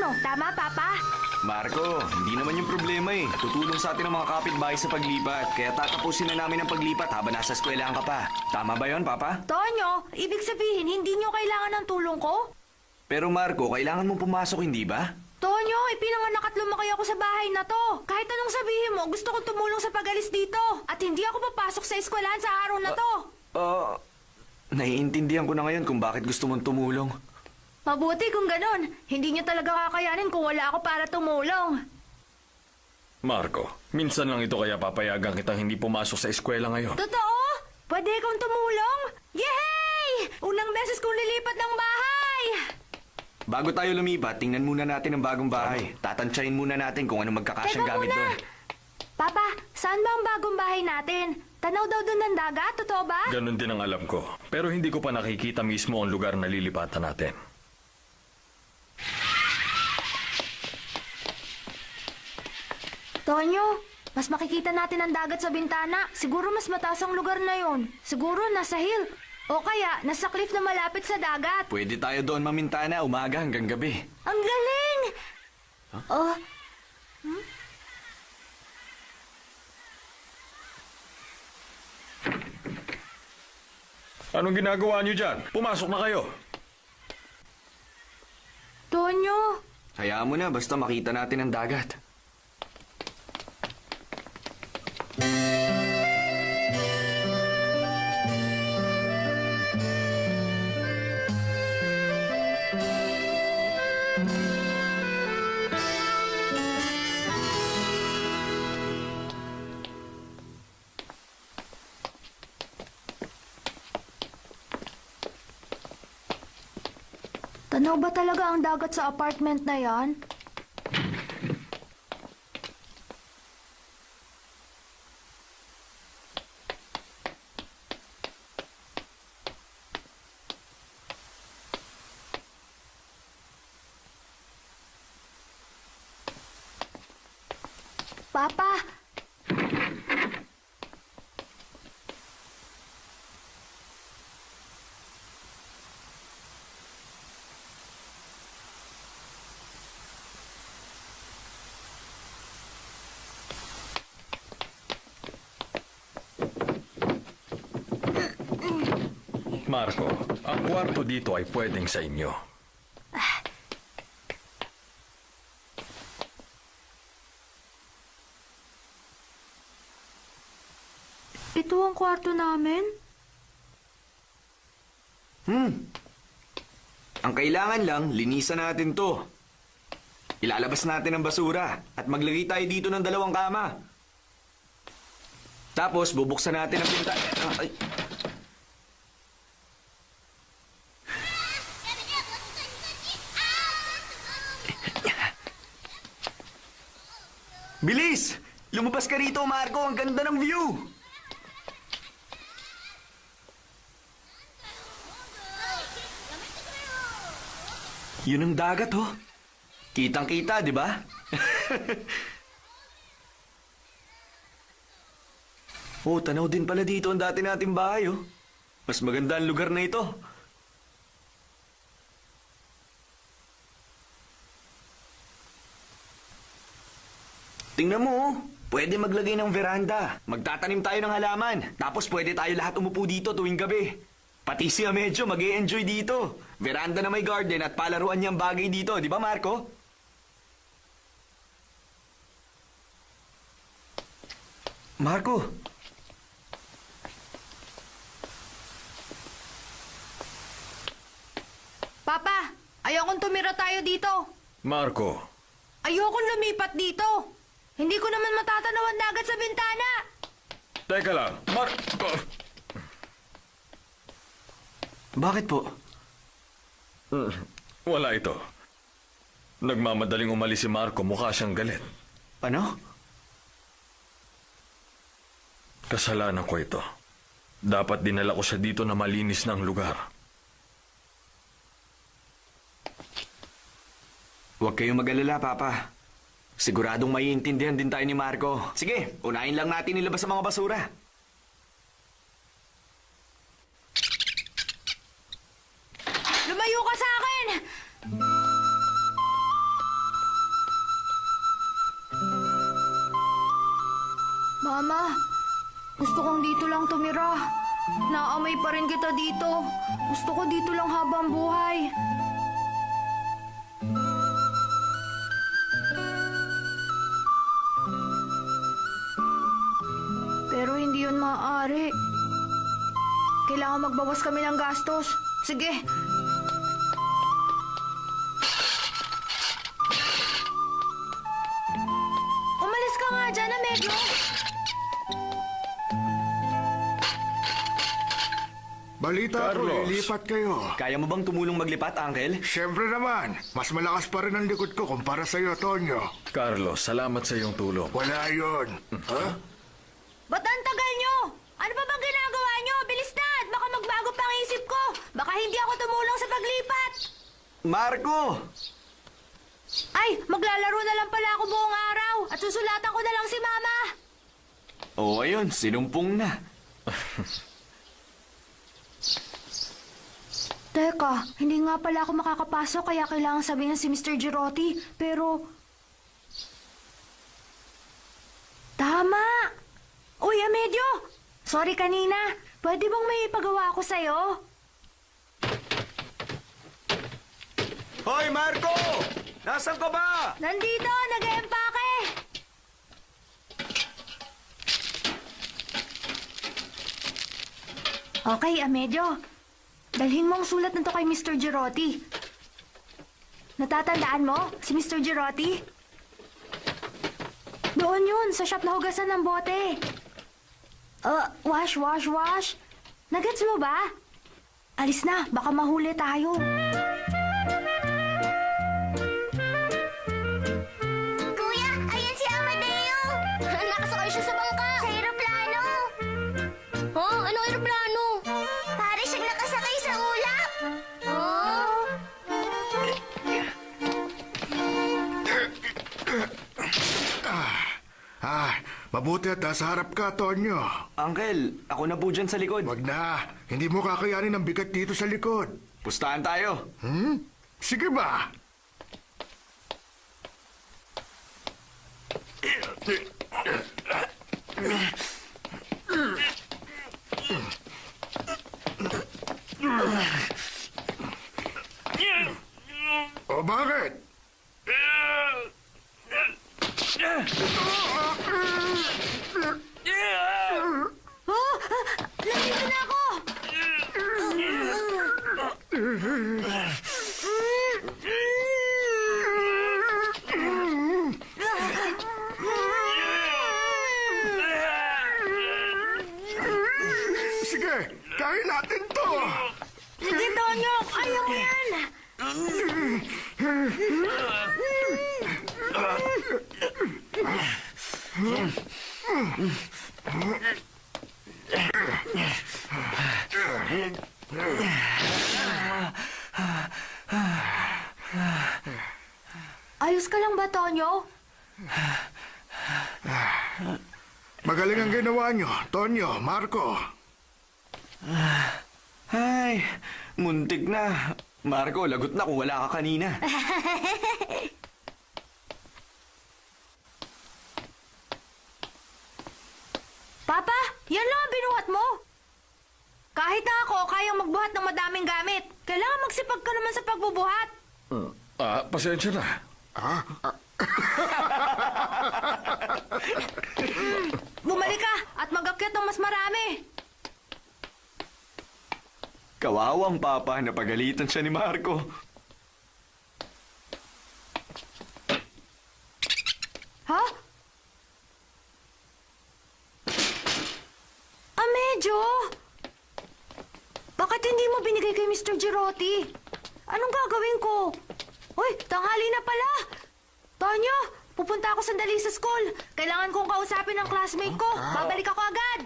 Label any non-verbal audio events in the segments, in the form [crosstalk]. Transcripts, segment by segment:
Ano, tama, Papa? Marco, hindi naman yung problema eh. Tutulong sa atin ang mga kapitbahay sa paglipat. Kaya tatapusin na namin ang paglipat habang nasa eskwelahan ka pa. Tama ba yon, Papa? Tonyo, ibig sabihin hindi nyo kailangan ng tulong ko? Pero Marco, kailangan mong pumasok, hindi ba? Tonyo, ipinanganak at lumaki ako sa bahay na to. Kahit anong sabihin mo, gusto kong tumulong sa pag-alis dito. At hindi ako papasok sa eskwelahan sa araw na to. Ah, naiintindihan ko na ngayon kung bakit gusto mong tumulong. Mabuti kung ganon. Hindi nyo talaga kakayanin kung wala ako para tumulong. Marco, minsan lang ito kaya papayagan kitang hindi pumasok sa eskwela ngayon. Totoo? Pwede kong tumulong? Yay! Unang beses kong lilipat ng bahay! Bago tayo lumipat, tingnan muna natin ang bagong bahay. Tatansyahin muna natin kung ano magkakasyang Teka gamit muna! doon. Papa, saan ba ang bagong bahay natin? Tanaw daw doon ng dagat, totoo ba? Ganon din ang alam ko. Pero hindi ko pa nakikita mismo ang lugar na lilipatan natin. Tonyo, mas makikita natin ang dagat sa bintana. Siguro mas mataas ang lugar na yon. Siguro nasa hill. O kaya, nasa cliff na malapit sa dagat. Pwede tayo doon mamintana umaga hanggang gabi. Ang galing! Oh, Anong ginagawa niyo dyan? Pumasok na kayo. Tonyo, Hayaan mo na, basta makita natin ang dagat. Tanaw ba talaga ang dagat sa apartment na yan? Papa, Marco, ang kwarto dito ay pwedeng sa inyo. ito ang kwarto namin? Hmm. Ang kailangan lang, linisan natin to. Ilalabas natin ang basura at maglagay tayo dito ng dalawang kama. Tapos, bubuksan natin ang pinta... Ah, Ay. Bilis! Lumabas ka rito, Marco! Ang ganda ng view! Yun ang dagat, oh. Kitang-kita, di ba? [laughs] oh, tanaw din pala dito ang dati nating bahay, oh. Mas maganda ang lugar na ito. Tingnan mo, oh. Pwede maglagay ng veranda. Magtatanim tayo ng halaman. Tapos pwede tayo lahat umupo dito tuwing gabi. Pati si Amedyo mag enjoy dito. Veranda na may garden at palaruan niyang bagay dito. Di ba, Marco? Marco! Papa, ayokong tumira tayo dito. Marco, Ayokong lumipat dito. Hindi ko naman matatanaw ang dagat sa bintana. teka lang. Mar... Oh, Bakit po? mm, wala ito. Nagmamadaling umalis si Marco, mukha siyang galit. Ano? Kasalanan ko ito. Dapat dinala ko siya dito na malinis ng lugar. Huwag kayong mag-alala, Papa. Siguradong maiintindihan din tayo ni Marco. Sige, unahin lang natin ilabas ang mga basura. Lumayo ka sa akin! Mama, gusto kong dito lang tumira. Naamay pa rin kita dito. Gusto ko dito lang habang buhay. Maaari. Kailangan magbawas kami ng gastos. Sige. Umalis ka nga dyan, Amedyo. Balita ko, Carlos. lilipat kayo. Kaya mo bang tumulong maglipat, Uncle? Siyempre naman, mas malakas pa rin ang likod ko kumpara sa'yo, Tonyo. Carlos, salamat sa iyong tulong. Wala yun. Ha? Ba't ang tagal nyo? Ano pa bang ginagawa nyo? Bilis na at baka magbago pang isip ko. Baka hindi ako paglipat. Marco! Ay, maglalaro na lang pala ako buong araw at susulatan ko na lang si Mama. Oo, ayun, sinumpong na. Teka, hindi nga pala ako makakapasok kaya kailangan sabihin si Mr. Girotti. Pero... Tama! Uy, Amedyo! Sorry kanina. Pwede bang may ipagawa ako sa'yo? Hoy, Marco! Nasaan ka ba? Nandito, nag-eempake! Okay, Amedyo. Dalhin mo ang sulat na kay Mr. Girotti. Natatandaan mo si Mr. Girotti? Doon yun, sa shop na hugasan ng bote. Uh, wash, wash, wash. Nagets mo ba? Alis na, baka mahuli tayo. Mabuti at nasa harap ka, Tonyo. Uncle, ako na po dyan sa likod. Wag na, hindi mo kakayanin ang bigat dito sa likod. Pustahan tayo. Hmm? Sige ba? O bakit? Oh! Ah, Nandito na ako! Sige, kaya natin to. Sige, Tonyo! Kaya mo yan! [laughs] Ayos ka lang ba, Tonyo? Magaling ang ginawa nyo, Tonyo, Marco. Ay, muntik na. Marco, lagot na kung wala ka kanina. [laughs] Papa, yan lang ang binuhat mo. Ako, kayang magbuhat ng madaming gamit. Kailangan magsipag ka naman sa pagbubuhat. Ah, pasensya na. [laughs] Bumalik ka at mag-akyat ng mas marami. Kawawang papa, napagalitan siya ni Marco. Ha? Ah, medyo. Bakit hindi mo binigay kay Mr. Girotti? Anong gagawin ko? Uy, tanghali na pala. Tonyo, pupunta ako sandali sa school. Kailangan kong kausapin ang classmate ko. Babalik ako agad.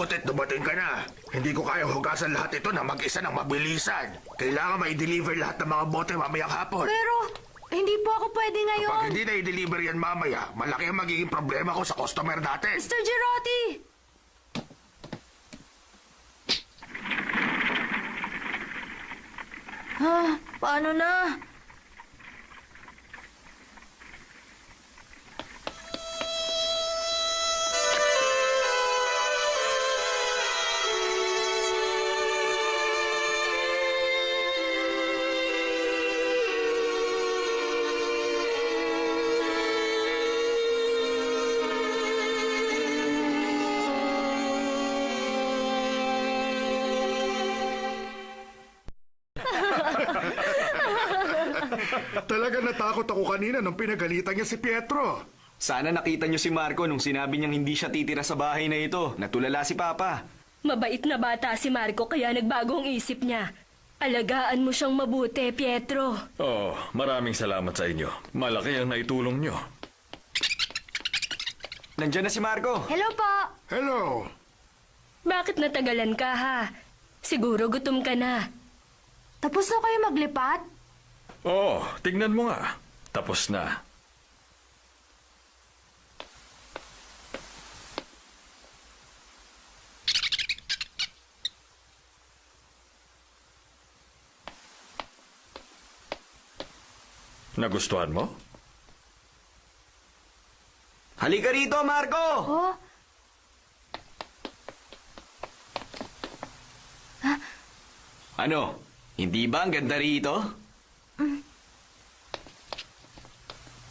Janet, dumating ka na. Hindi ko kaya hugasan lahat ito na mag-isa ng mabilisan. Kailangan ma-deliver lahat ng mga bote mamayang hapon. Pero, hindi po ako pwede ngayon. Pag hindi na i-deliver yan mamaya, malaki ang magiging problema ko sa customer natin. Mr. Girotti! Ah, paano na? Talaga natakot ako kanina nung pinagalitan niya si Pietro. Sana nakita niyo si Marco nung sinabi niyang hindi siya titira sa bahay na ito. Natulala si Papa. Mabait na bata si Marco kaya nagbago ang isip niya. Alagaan mo siyang mabuti, Pietro. Oh, maraming salamat sa inyo. Malaki ang naitulong nyo. Nandiyan na si Marco. Hello po! Hello. Bakit natagalan ka ha? Siguro gutom ka na. Tapos na kayo maglipat? Oh, tignan mo nga. Tapos na. Nagustuhan mo? Halika rito, Marco! Oh, Ano? Hindi ba ang ganda rito?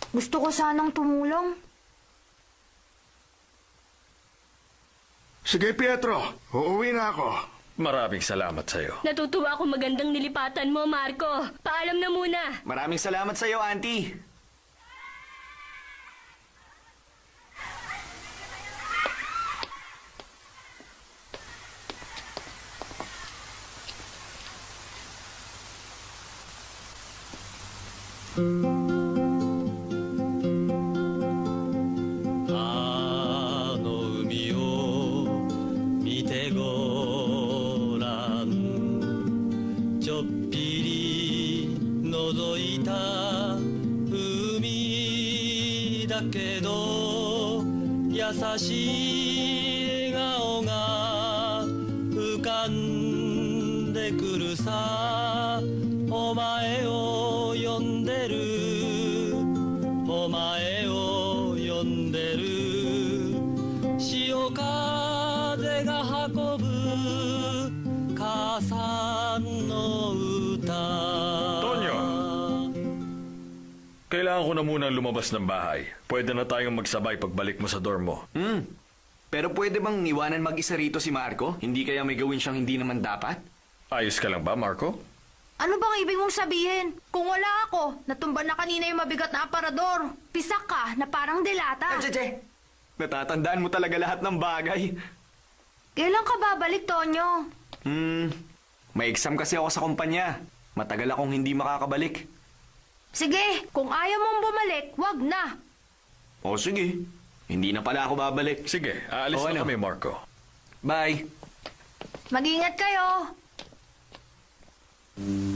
Gusto ko sanang tumulong. Sige, Pietro. Uuwi na ako. Maraming salamat sa'yo. Natutuwa ako magandang nilipatan mo, Marco. Paalam na muna. Maraming salamat sa iyo, Auntie.「あしい笑顔が浮かんでくるさ」「Kailangan ko na munang lumabas ng bahay. Pwede na tayong magsabay pagbalik mo sa dorm mo. Hmm. Pero pwede bang iwanan mag-isa rito si Marco? Hindi kaya may gawin siyang hindi naman dapat? Ayos ka lang ba, Marco? Ano bang ibig mong sabihin? Kung wala ako, natumba na kanina yung mabigat na aparador. Pisak ka na parang delata. Che, Natatandaan mo talaga lahat ng bagay. Kailan ka babalik, Tonyo? Hmm. May exam kasi ako sa kumpanya. Matagal akong hindi makakabalik. Sige, kung ayaw mong bumalik, wag na. O sige. Hindi na pala ako babalik. Sige, aalis O, na ano? kami, Marco. Bye. Mag-ingat kayo. Bumalik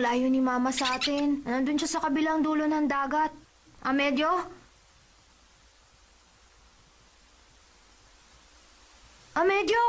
layo ni Mama sa atin. Nandun siya sa kabilang dulo ng dagat. Amedyo? Amedyo!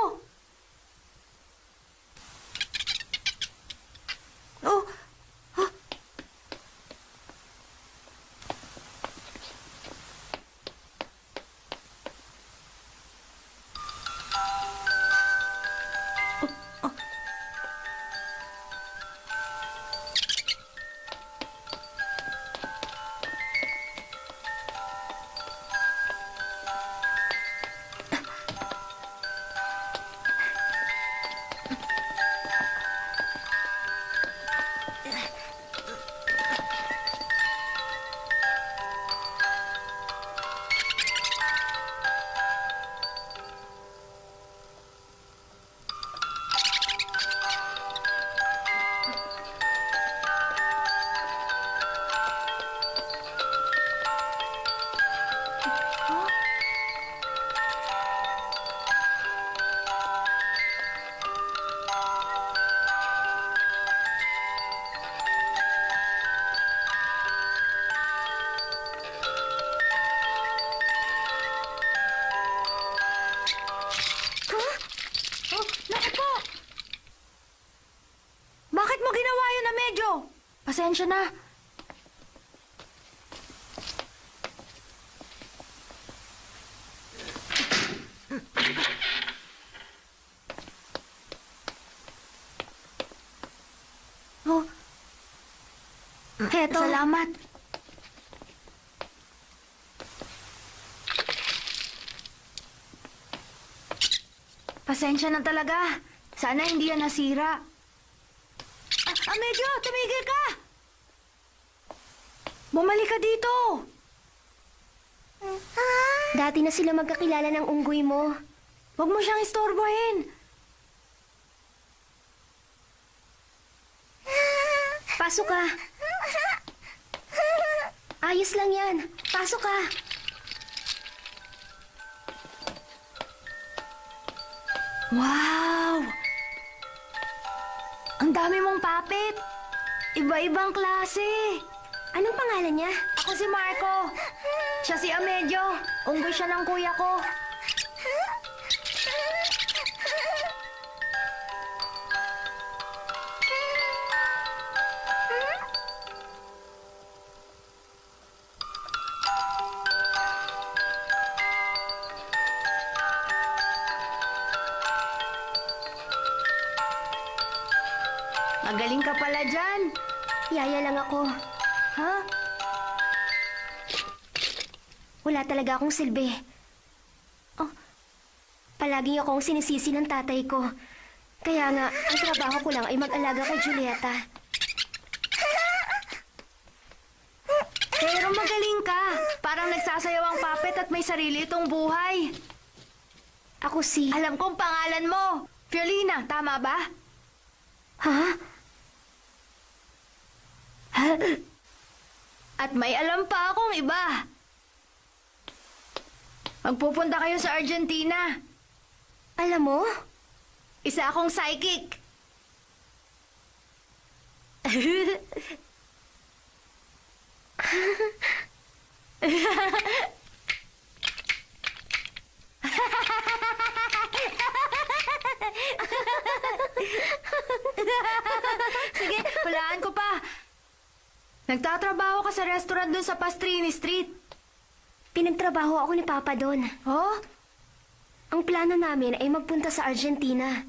Pasensya na. Oh. Heto. Salamat. Pasensya na talaga. Sana hindi yan nasira. Ah, medyo, tumigil ka! Bumalik ka dito! Dati na sila magkakilala ng unggoy mo. Huwag mo siyang istorbohin. Pasok ka. Ayos lang yan. Pasok ka. Wow! Ang dami mong papit. Iba-ibang klase. Anong pangalan niya? Ako si Marco. Siya si Amedyo. Unggoy siya ng kuya ko. Magaling ka pala dyan. Yaya lang ako. Ha? Wala talaga akong silbi. Oh, palagi akong sinisisi ng tatay ko. Kaya nga, ang trabaho ko lang ay mag-alaga kay Julieta. Pero magaling ka. Parang nagsasayaw ang puppet at may sarili itong buhay. Ako si... Alam kong pangalan mo. Fiolina, tama ba? Ha? At may alam pa akong iba. Magpupunta kayo sa Argentina. Alam mo? Isa akong psychic. [laughs] Sige, hulaan ko pa. Nagtatrabaho ka sa restaurant dun sa Pastrini Street. Pinagtrabaho ako ni Papa doon. Oh? Ang plano namin ay magpunta sa Argentina.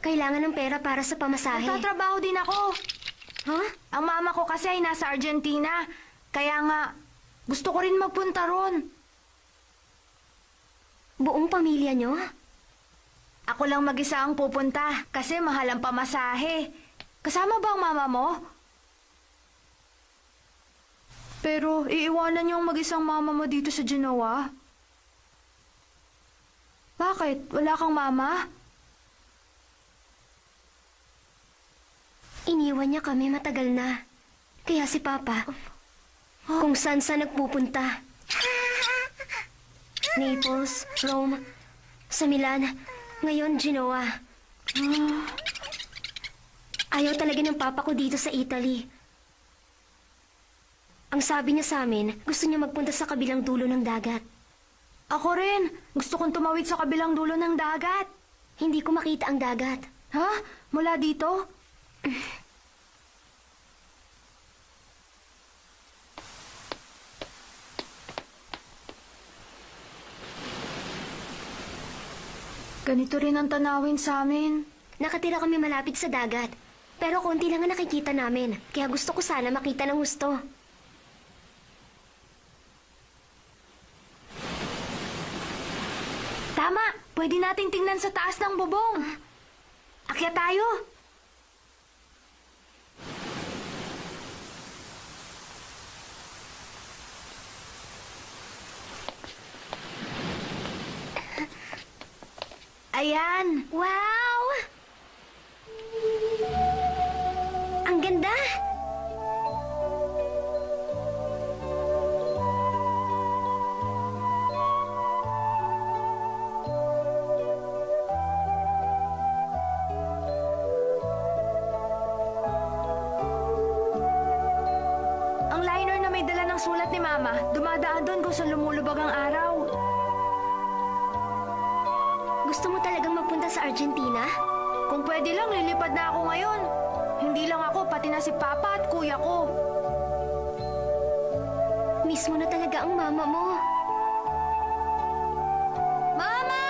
Kailangan ng pera para sa pamasahe. Nagtatrabaho din ako. Ha? Ang mama ko kasi ay nasa Argentina. Kaya nga, gusto ko rin magpunta ron. Buong pamilya nyo? Ako lang mag-isa ang pupunta kasi mahal ang pamasahe. Kasama ba ang mama mo? Pero iiwanan niyo ang mag-isang mama mo dito sa Genoa? Bakit? Wala kang mama? Iniwan niya kami matagal na. Kaya si Papa, kung saan sa nagpupunta. Naples, Rome, sa Milan, ngayon Genoa. Ayaw talaga ng papa ko dito sa Italy. Ang sabi niya sa amin, gusto niya magpunta sa kabilang dulo ng dagat. Ako rin. Gusto kong tumawid sa kabilang dulo ng dagat. Hindi ko makita ang dagat. Ha? Mula dito? Ganito rin ang tanawin sa amin. Nakatira kami malapit sa dagat. Pero konti lang ang nakikita namin. Kaya gusto ko sana makita ng gusto. Tama! Pwede nating tingnan sa taas ng bubong. Akyat tayo. Ayan! Wow! Si Papa at Kuya ko. Miss mo na talaga ang mama mo. Mama!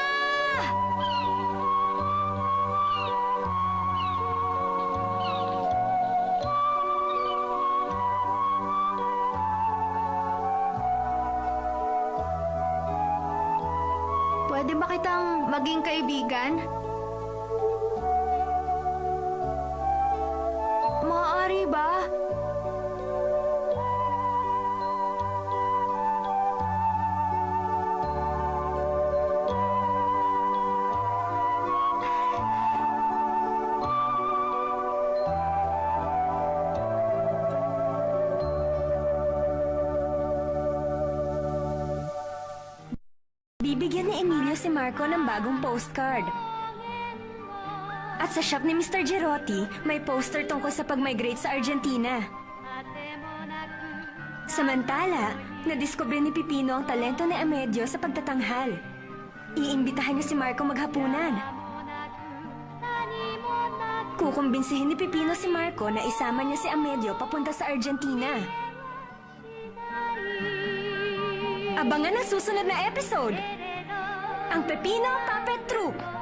Pwede ba kitang maging kaibigan? Bibigyan ni Emilio si Marco ng bagong postcard. At sa shop ni Mr. Gerotti, may poster tungkol sa pag-migrate sa Argentina. Samantala, nadiskubre ni Pipino ang talento ni Amedio sa pagtatanghal. Iimbitahan niya si Marco maghapunan. Kukumbinsihin ni Pipino si Marco na isama niya si Amedio papunta sa Argentina. Abangan ang susunod na episode. Ang Pepino Puppet Troop.